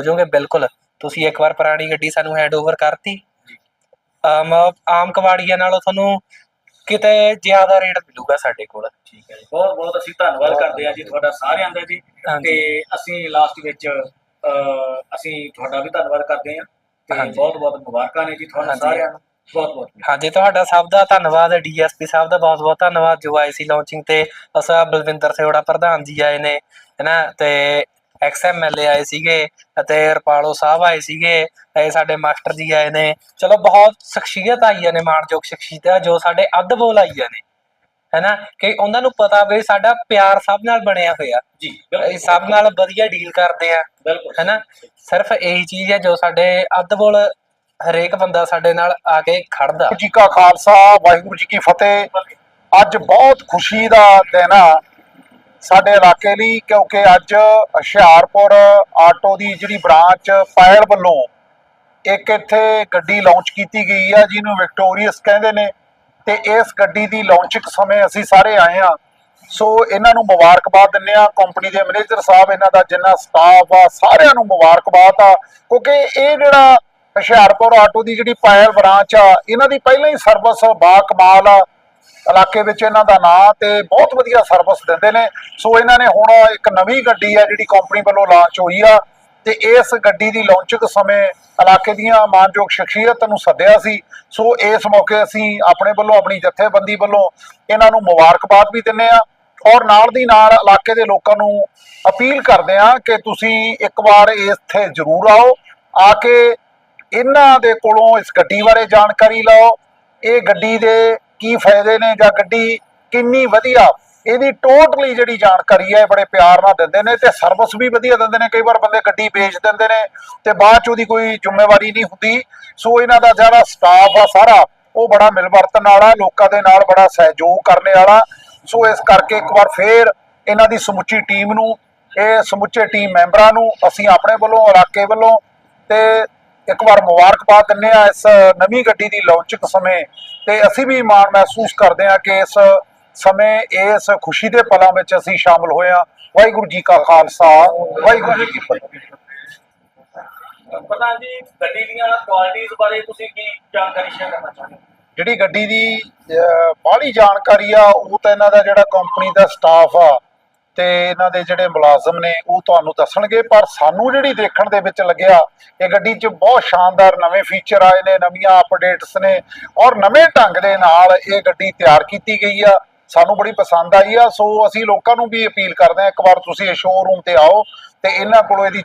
ਹੋ ਜਾਓਗੇ ਬਿਲਕੁਲ। ਤੁਸੀਂ ਇੱਕ ਵਾਰ ਪੁਰਾਣੀ ਗੱਡੀ ਸਾਨੂੰ ਹੈਂਡਓਵਰ ਕਰਤੀ। ਆਮ ਆਮ ਕਵਾੜੀਆਂ ਨਾਲੋਂ ਤੁਹਾਨੂੰ ਕਿਤੇ ਜ਼ਿਆਦਾ ਰੇਟ ਮਿਲੂਗਾ ਸਾਡੇ ਕੋਲ। ਠੀਕ ਹੈ ਜੀ। ਬਹੁਤ ਬਹੁਤ ਅਸੀਂ ਧੰਨਵਾਦ ਕਰਦੇ ਹਾਂ ਜੀ ਤੁਹਾਡਾ ਸਾਰਿਆਂ ਦਾ ਜੀ। ਤੇ ਅਸੀਂ ਲਾਸਟ ਵਿੱਚ ਅਸੀਂ ਤੁਹਾਡਾ ਵੀ ਧੰਨਵਾਦ ਕਰਦੇ ਹਾਂ। ਤੇ। ਬਹੁਤ ਬਹੁਤ ਮੁਬਾਰਕਾਂ ਨੇ ਜੀ ਤੁਹਾਨੂੰ। ਸਾਰਿਆਂ ਨੂੰ। ਬਹੁਤ ਬਹੁਤ ਹਾਂਜੀ ਤੁਹਾਡਾ ਸਭ ਦਾ ਧੰਨਵਾਦ ਡੀਐਸਪੀ ਸਾਹਿਬ ਦਾ ਬਹੁਤ ਬਹੁਤ ਧੰਨਵਾਦ ਜੋ ਆਏ ਸੀ ਲਾਂਚਿੰਗ ਤੇ। ਅਸਾ ਬਲਵਿੰਦਰ ਸਿਓੜਾ ਪ੍ਰਧਾਨ ਜੀ ਆਏ ਨੇ ਹੈਨਾ ਤੇ ਐਕਸਐਮਐਲਏ ਆਏ ਸੀਗੇ ਅਤੇ ਰਪਾਲੋ ਸਾਹਿਬ ਆਏ ਸੀਗੇ ਇਹ ਸਾਡੇ ਮਾਸਟਰ ਜੀ ਆਏ ਨੇ। ਚਲੋ ਬਹੁਤ ਸ਼ਖਸੀਅਤ ਆਈਆਂ ਨੇ ਮਾਣਯੋਗ ਸ਼ਖਸੀਅਤਾਂ ਜੋ ਸਾਡੇ ਅੱਧ ਬੋਲ ਆਈਆਂ ਨੇ। ਹੈਨਾ? ਕਿ ਉਹਨਾਂ ਨੂੰ ਪਤਾ ਵੀ ਸਾਡਾ ਪਿਆਰ ਸਭ ਨਾਲ ਬਣਿਆ ਹੋਇਆ। ਜੀ ਬਿਲਕੁਲ। ਸਭ ਨਾਲ ਵਧੀਆ ਡੀਲ ਕਰਦੇ ਆ ਬਿਲਕੁਲ। ਹੈਨਾ? ਸਿਰਫ ਇਹੀ ਚੀਜ਼ ਹੈ ਜੋ ਸਾਡੇ ਅੱਧ ਬੋਲ ਹਰੇਕ ਬੰਦਾ ਸਾਡੇ ਨਾਲ ਆ ਕੇ ਖੜਦਾ ਜੀ ਕਾ ਖਾਲਸਾ ਵਾਹਿਗੁਰੂ ਜੀ ਕੀ ਫਤਿਹ। ਅੱਜ ਬਹੁਤ ਖੁਸ਼ੀ ਦਾ ਦਿਨ ਆ। ਸਾਡੇ ਇਲਾਕੇ ਲਈ, ਕਿਉਂਕਿ ਅੱਜ ਹੁਸ਼ਿਆਰਪੁਰ ਆਟੋ ਦੀ ਜਿਹੜੀ ਬ੍ਰਾਂਚ ਪਾਇਲ ਵੱਲੋਂ ਇੱਕ ਇੱਥੇ ਗੱਡੀ ਲਾਂਚ ਕੀਤੀ ਗਈ ਆ, ਜਿਹਨੂੰ ਵਿਕਟੋਰੀਅਸ ਕਹਿੰਦੇ ਨੇ। ਤੇ ਇਸ ਗੱਡੀ ਦੀ ਲਾਂਚਿੰਗ ਸਮੇਂ ਅਸੀਂ ਸਾਰੇ ਆਏ ਆ। ਸੋ ਇਹਨਾਂ ਨੂੰ ਮੁਬਾਰਕਬਾਦ ਦਿੰਦੇ ਆ। ਕੰਪਨੀ ਦੇ ਮੈਨੇਜਰ ਸਾਹਿਬ, ਇਹਨਾਂ ਦਾ ਜਿੰਨਾ ਸਟਾਫ ਆ, ਸਾਰਿਆਂ ਨੂੰ ਮੁਬਾਰਕਬਾਦ ਆ। ਕਿਉਂਕਿ ਇਹ ਜਿਹੜਾ ਹੁਸ਼ਿਆਰਪੁਰ ਆਟੋ ਦੀ ਜਿਹੜੀ ਪਾਇਲ ਬ੍ਰਾਂਚ ਆ, ਇਹਨਾਂ ਦੀ ਪਹਿਲਾਂ ਹੀ ਸਰਵਿਸ ਬਾ ਕਮਾਲ ਆ। ਇਲਾਕੇ ਵਿੱਚ ਇਹਨਾਂ ਦਾ ਨਾਂ ਤੇ ਬਹੁਤ ਵਧੀਆ ਸਰਵਿਸ ਦਿੰਦੇ ਨੇ। ਸੋ ਇਹਨਾਂ ਨੇ ਹੁਣ ਇੱਕ ਨਵੀਂ ਗੱਡੀ ਆ ਜਿਹੜੀ ਕੰਪਨੀ ਵੱਲੋਂ ਲਾਂਚ ਹੋਈ ਆ ਤੇ ਇਸ ਗੱਡੀ ਦੀ ਲਾਂਚਿੰਗ ਸਮੇਂ ਇਲਾਕੇ ਦੀਆਂ ਮਾਨਯੋਗ ਸ਼ਖਸੀਅਤ ਨੂੰ ਸੱਦਿਆ ਸੀ। ਸੋ ਇਸ ਮੌਕੇ ਅਸੀਂ ਆਪਣੇ ਵੱਲੋਂ, ਆਪਣੀ ਜਥੇਬੰਦੀ ਵੱਲੋਂ ਇਹਨਾਂ ਨੂੰ ਮੁਬਾਰਕਬਾਦ ਵੀ ਦਿੰਨੇ ਆ ਔਰ ਨਾਲ ਦੀ ਨਾਲ ਇਲਾਕੇ ਦੇ ਲੋਕਾਂ ਨੂੰ ਅਪੀਲ ਕਰਦੇ ਆ ਕਿ ਤੁਸੀਂ ਇੱਕ ਵਾਰ ਇੱਥੇ ਜ਼ਰੂਰ ਆਓ, ਆ ਕੇ ਇਹਨਾਂ ਦੇ ਕੋਲੋਂ ਇਸ ਗੱਡੀ ਬਾਰੇ ਜਾਣਕਾਰੀ ਲਓ। ਇਹ ਗੱਡੀ ਦੇ ਕੀ ਫਾਇਦੇ ਨੇ ਜਾਂ ਗੱਡੀ ਕਿੰਨੀ ਵਧੀਆ? ਇਹਦੀ ਟੋਟਲੀ ਜਿਹੜੀ ਜਾਣਕਾਰੀ ਹੈ, ਇਹ ਬੜੇ ਪਿਆਰ ਨਾਲ ਦਿੰਦੇ ਨੇ ਤੇ ਸਰਵਿਸ ਵੀ ਵਧੀਆ ਦਿੰਦੇ ਨੇ। ਕਈ ਵਾਰ ਬੰਦੇ ਗੱਡੀ ਵੇਚ ਦਿੰਦੇ ਨੇ ਤੇ ਬਾਅਦ ਚ ਉਹਦੀ ਕੋਈ ਜ਼ਿੰਮੇਵਾਰੀ ਨਹੀਂ ਹੁੰਦੀ। ਸੋ ਇਹਨਾਂ ਦਾ ਜਿਹੜਾ ਸਟਾਫ ਆ ਸਾਰਾ, ਉਹ ਬੜਾ ਮਿਲਵਰਤਨ ਵਾਲਾ ਲੋਕਾਂ ਦੇ ਨਾਲ ਬੜਾ ਸਹਿਯੋਗ ਕਰਨੇ ਵਾਲਾ। ਸੋ ਇਸ ਕਰਕੇ ਇੱਕ ਵਾਰ ਫੇਰ ਇਹਨਾਂ ਦੀ ਸਮੁੱਚੀ ਟੀਮ ਨੂੰ, ਇਹ ਸਮੁੱਚੇ ਟੀਮ ਮੈਂਬਰਾਂ ਨੂੰ ਅਸੀਂ ਆਪਣੇ ਵੱਲੋਂ, ਇਲਾਕੇ ਵੱਲੋਂ ਤੇ ਇੱਕ ਵਾਰ ਮੁਬਾਰਕਬਾਦ ਦਿੰਦੇ ਆ ਇਸ ਨਵੀਂ ਗੱਡੀ ਦੀ ਲਾਂਚਿੰਗ ਸਮੇਂ ਤੇ ਅਸੀਂ ਵੀ ਮਾਣ ਮਹਿਸੂਸ ਕਰਦੇ ਆ ਕਿ ਇਸ ਸਮੇਂ ਇਸ ਖੁਸ਼ੀ ਦੇ ਪਲਾਂ ਵਿੱਚ ਅਸੀਂ ਸ਼ਾਮਲ ਹੋਏ ਆ ਵਾਹਿਗੁਰੂ ਜੀ ਕਾ ਖਾਲਸਾ ਵਾਹਿਗੁਰੂ ਜੀ ਕੀ ਫਤਿਹ। ਪ੍ਰਧਾਨ ਜੀ ਗੱਡੀ ਦੀਆਂ ਕੁਆਲਿਟੀਆਂ ਬਾਰੇ ਤੁਸੀਂ ਕੀ ਜਾਣਕਾਰੀ ਸ਼ੇਅਰ ਕਰਨਾ ਚਾਹੁੰਦੇ ਹੋ? ਜਿਹੜੀ ਗੱਡੀ ਦੀ ਬਾਹਲੀ ਜਾਣਕਾਰੀ ਆ ਉਹ ਤਾਂ ਇਹਨਾਂ ਦਾ ਜਿਹੜਾ ਕੰਪਨੀ ਦਾ ਸਟਾਫ ਆ ਤੇ ਇਹਨਾਂ ਦੇ ਜਿਹੜੇ ਮੁਲਾਜ਼ਮ ਨੇ ਉਹ ਤੁਹਾਨੂੰ ਦੱਸਣਗੇ, ਪਰ ਸਾਨੂੰ ਜਿਹੜੀ ਦੇਖਣ ਦੇ ਵਿੱਚ ਲੱਗਿਆ, ਇਹ ਗੱਡੀ 'ਚ ਬਹੁਤ ਸ਼ਾਨਦਾਰ ਨਵੇਂ ਫੀਚਰ ਆਏ ਨੇ, ਨਵੀਆਂ ਅਪਡੇਟਸ ਨੇ ਔਰ ਨਵੇਂ ਢੰਗ ਦੇ ਨਾਲ ਇਹ ਗੱਡੀ ਤਿਆਰ ਕੀਤੀ ਗਈ ਆ। ਸਾਨੂੰ ਬੜੀ ਪਸੰਦ ਆਈ ਆ, ਸੋ ਅਸੀਂ ਲੋਕਾਂ ਨੂੰ ਵੀ ਅਪੀਲ ਕਰਦੇ ਆ ਇੱਕ ਵਾਰ ਤੁਸੀਂ ਇਹ ਸ਼ੋਰੂਮ ਤੇ ਆਓ ਤੇ ਇਹਨਾਂ ਕੋਲੋਂ ਇਹਦੀ